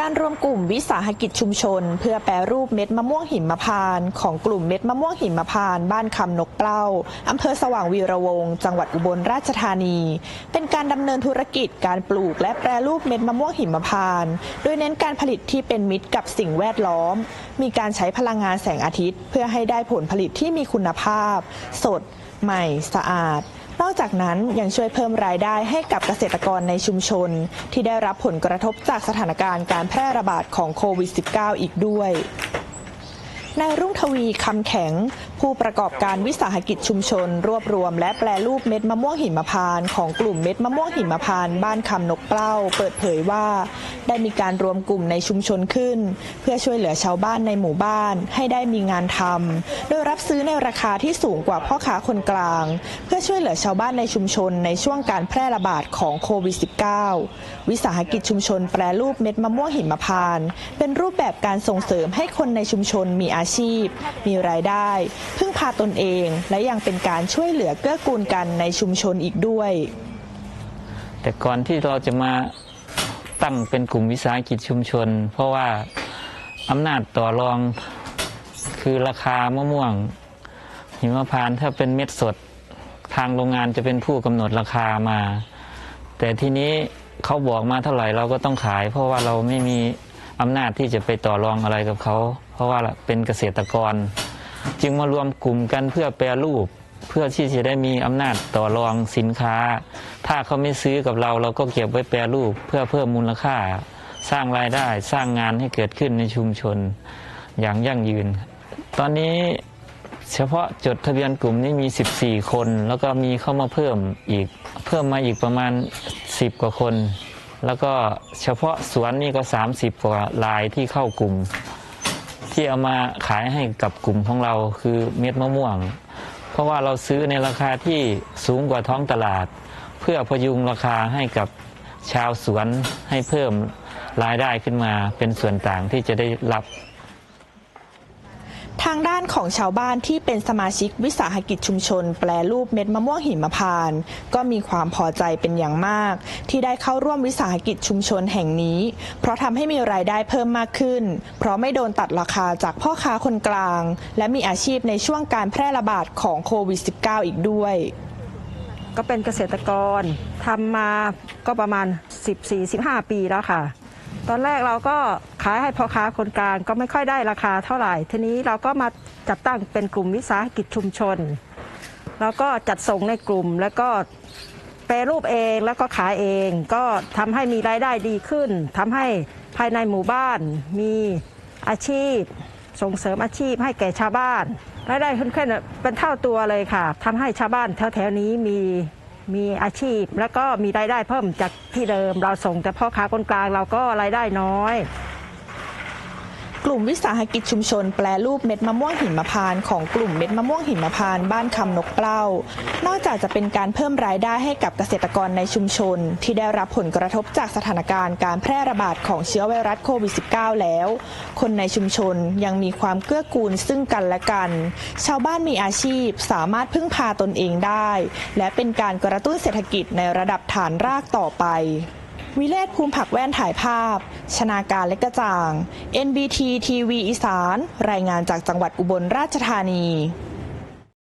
การรวมกลุ่มวิสาหกิจชุมชน เพื่อแปรรูปเม็ดมะม่วงหิมพานต์ของกลุ่มเม็ดมะม่วงหิมพานต์บ้านคำนกเปล้าอำเภอสว่างวีระวงศ์จังหวัดอุบลราชธานี เป็นการดำเนินธุรกิจการปลูกและแปรรูปเม็ดมะม่วงหิมพานต์โดยเน้นการผลิตที่เป็นมิตรกับสิ่งแวดล้อม มีการใช้พลังงานแสงอาทิตย์ เพื่อให้ได้ผลผลิตที่มีคุณภาพ สด ใหม่ สะอาด นอกจากนั้นยังช่วยเพิ่มรายได้ให้กับเกษตรกรในชุมชน ที่ได้รับผลกระทบจากสถานการณ์การแพร่ระบาดของโควิด -19 อีกด้วยนายรุ่งทวีคำแข็ง ผู้ประกอบการวิสาหกิจชุมชน รวบรวมและแปรรูปเม็ดมะม่วงหิมพานต์ของกลุ่มเม็ดมะม่วงหิมพานต์บ้านคำนกเปล้า เปิดเผยว่า ได้มีการรวมกลุ่มในชุมชนขึ้น เพื่อช่วยเหลือชาวบ้านในหมู่บ้านให้ได้มีงานทำโดยรับซื้อในราคาที่สูงกว่าพ่อค้าคนกลาง เพื่อช่วยเหลือชาวบ้านในชุมชนในช่วงการแพร่ระบาดของโควิด -19 วิสาหกิจชุมชนแปรรูปเม็ดมะม่วงหิมพานต์เป็นรูปแบบการส่งเสริมให้คนในชุมชนมีอาชีพ มีรายได้ พึ่งพาตนเอง และยังเป็นการช่วยเหลือเกื้อกูลกันในชุมชนอีกด้วย แต่ก่อนที่เราจะมา ตั้งเป็นกลุ่มวิสาหกิจชุมชน เพราะว่าอำนาจต่อรองคือราคามะม่วง หิมพานต์ถ้าเป็นเม็ดสดทางโรงงานจะเป็นผู้กำหนดราคามา แต่ทีนี้เขาบอกมาเท่าไหร่เราก็ต้องขาย เพราะว่าเราไม่มีอำนาจที่จะไปต่อรองอะไรกับเขา เพราะว่าเป็นเกษตรกร จึงมารวมกลุ่มกันเพื่อแปรรูป เพื่อที่จะได้มีอำนาจต่อรองสินค้า ถ้าเขาไม่ซื้อกับเราเราก็เก็บไว้แปรรูปเพื่อเพิ่มมูลค่า สร้างรายได้สร้างงานให้เกิดขึ้นในชุมชนอย่างยั่งยืน ตอนนี้เฉพาะจดทะเบียนกลุ่มนี้มี 14 คน แล้วก็มีเข้ามาเพิ่มอีก เพิ่มมาอีกประมาณ 10 กว่าคน แล้วก็เฉพาะสวนนี่ก็ 30 กว่ารายที่เข้ากลุ่ม ที่เอามาขายให้กับกลุ่มของเราคือเม็ดมะม่วง เพราะว่าเราซื้อในราคาที่สูงกว่าท้องตลาด เพื่อพยุงราคาให้กับชาวสวนให้เพิ่มรายได้ขึ้นมาเป็นส่วนต่างที่จะได้รับ ทางด้านของชาวบ้านที่เป็นสมาชิกวิสาหกิจชุมชน แปลรูปเม็ดมะม่วงหิมพานต์ก็มีความพอใจเป็นอย่างมาก ที่ได้เข้าร่วมวิสาหกิจชุมชนแห่งนี้ เพราะทำให้มีรายได้เพิ่มมากขึ้น เพราะไม่โดนตัดราคาจากพ่อค้าคนกลาง และมีอาชีพในช่วงการแพร่ระบาดของโควิด -19 อีกด้วย ก็เป็นเกษตรกรทำมาก็ประมาณ 14-15 ปีแล้วค่ะ ตอนแรกเราก็ขายให้พ่อค้าคนกลางก็ไม่ค่อยได้ราคาเท่าไหร่ ทีนี้เราก็มาจัดตั้งเป็นกลุ่มวิสาหกิจชุมชน แล้วก็จัดส่งในกลุ่มแล้วก็แปรรูปเองแล้วก็ขายเองก็ทำให้มีรายได้ดีขึ้นทำให้ภายในหมู่บ้านมีอาชีพ ส่งเสริมอาชีพให้แก่ชาวบ้านรายได้ขึ้นขึ้นเป็นเท่าตัวเลยค่ะทำให้ชาวบ้านแถวๆนี้มีมีอาชีพ แล้วก็มีรายได้เพิ่มจากที่เดิม เราส่งแต่พ่อค้าคนกลางเราก็รายได้น้อย กลุ่มวิสาหกิจชุมชนแปลรูปเม็ดมะม่วงหิมพานต์ของกลุ่มเม็ดมะม่วงหิมพานต์บ้านคำนกเปล้า นอกจากจะเป็นการเพิ่มรายได้ให้กับเกษตรกรในชุมชน ที่ได้รับผลกระทบจากสถานการณ์การแพร่ระบาดของเชื้อไวรัสโควิด -19 แล้ว คนในชุมชนยังมีความเกื้อกูลซึ่งกันและกัน ชาวบ้านมีอาชีพสามารถพึ่งพาตนเองได้ และเป็นการกระตุ้นเศรษฐกิจในระดับฐานรากต่อไป วิเลศภูมิผักแว่นถ่ายภาพ ชนาการเล็กกระจ่าง NBT ทีวีอีสาน รายงานจากจังหวัดอุบลราชธานี